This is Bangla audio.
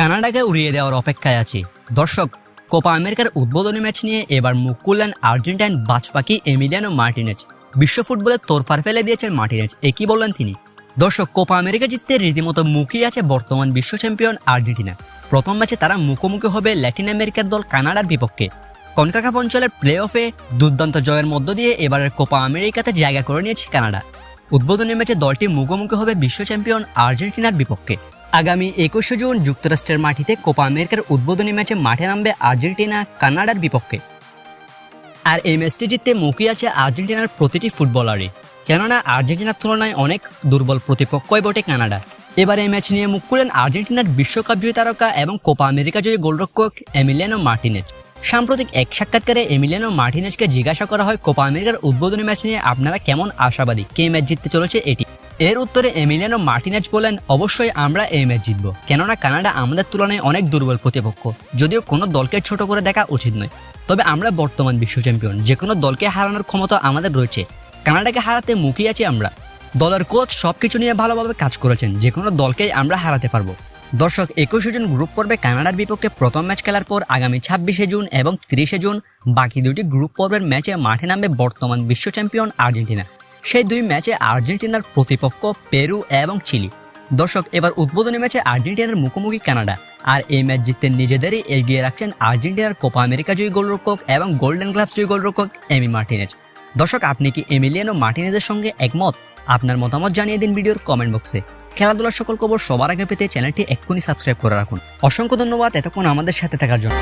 কানাডাকে উড়িয়ে দেওয়ার অপেক্ষায় আছি। দর্শক, কোপা আমেরিকার উদ্বোধনী ম্যাচ নিয়ে এবার মুখ খুললেন আর্জেন্টাইন বাজপাকি এমিলিয়ানো মার্টিনেজ। বিশ্ব ফুটবলে তোরফার ফেলে দিয়েছেন মার্টিনেজ। একই বললেন তিনি? দর্শক, কোপা আমেরিকা জিততে রীতিমতো মুখই আছে বর্তমান বিশ্ব চ্যাম্পিয়ন আর্জেন্টিনা। প্রথম ম্যাচে তারা মুখোমুখি হবে ল্যাটিন আমেরিকার দল কানাডার বিপক্ষে। কনকাকাফ অঞ্চলের প্লে অফে দুর্দান্ত জয়ের মধ্য দিয়ে এবারের কোপা আমেরিকাতে জায়গা করে নিয়েছে কানাডা। উদ্বোধনী ম্যাচে দলটি মুখোমুখি হবে বিশ্ব চ্যাম্পিয়ন আর্জেন্টিনার বিপক্ষে। আগামী একুশে জুন যুক্তরাষ্ট্রের মাটিতে কোপা আমেরিকার উদ্বোধনী ম্যাচে মাঠে নামবে আর্জেন্টিনা, কানাডার বিপক্ষে। আর এই ম্যাচটি জিততে মুখই আছে আর্জেন্টিনার প্রতিটি ফুটবলারই। কেননা আর্জেন্টিনার তুলনায় অনেক দুর্বল প্রতিপক্ষই বটে কানাডা। এবার এই ম্যাচ নিয়ে মুখ খুলেন আর্জেন্টিনার বিশ্বকাপ জয়ী তারকা এবং কোপা আমেরিকা জয়ী গোলরক্ষক এমিলিয়ানো মার্টিনেজ। সাম্প্রতিক এক সাক্ষাৎকারে এমিলিয়ানো মার্টিনেজকে জিজ্ঞাসা করা হয়, কোপা আমেরিকার উদ্বোধনী ম্যাচ নিয়ে আপনারা কেমন আশাবাদী? কে ম্যাচ জিততে চলেছে এটি? এর উত্তরে এমিলিয়ানো মার্টিনেজ বলেন, অবশ্যই আমরা এই ম্যাচ জিতব। কেননা কানাডা আমাদের তুলনায় অনেক দুর্বল প্রতিপক্ষ। যদিও কোনো দলকে ছোট করে দেখা উচিত নয়। তবে আমরা বর্তমান বিশ্ব চ্যাম্পিয়ন। যে কোনো দলকে হারানোর ক্ষমতা আমাদের রয়েছে। কানাডাকে হারাতে মুখিয়ে আছি আমরা। দলের কোচ সব কিছু নিয়ে ভালোভাবে কাজ করেছেন। যে কোনো দলকেই আমরা হারাতে পারব। দর্শক, একুশে জুন গ্রুপ পর্বে কানাডার বিপক্ষে প্রথম ম্যাচ খেলার পর আগামী ছাব্বিশে জুন এবং তিরিশে জুন বাকি দুটি গ্রুপ পর্বের ম্যাচে মাঠে নামবে বর্তমান বিশ্ব চ্যাম্পিয়ন আর্জেন্টিনা। সেই দুই ম্যাচে আর্জেন্টিনার প্রতিপক্ষ পেরু এবং চিলি। দর্শক, এবার উদ্বোধনী ম্যাচে আর্জেন্টিনার মুখোমুখি কানাডা। আর এই ম্যাচ জিততে নিজেদেরই এগিয়ে রাখছেন আর্জেন্টিনার কোপা আমেরিকা জয়ী গোলরক্ষক এবং গোল্ডেন গ্লাভস জয়ী গোলরক্ষক এমি মার্টিনেজ। দর্শক, আপনি কি এমিলিয়ানো মার্টিনেজের সঙ্গে একমত? আপনার মতামত জানিয়ে দিন ভিডিওর কমেন্ট বক্সে। খেলাধুলার সকল খবর সবার আগে পেতে চ্যানেলটি এক্ষুনি সাবস্ক্রাইব করে রাখুন। অসংখ্য ধন্যবাদ এতক্ষণ আমাদের সাথে থাকার জন্য।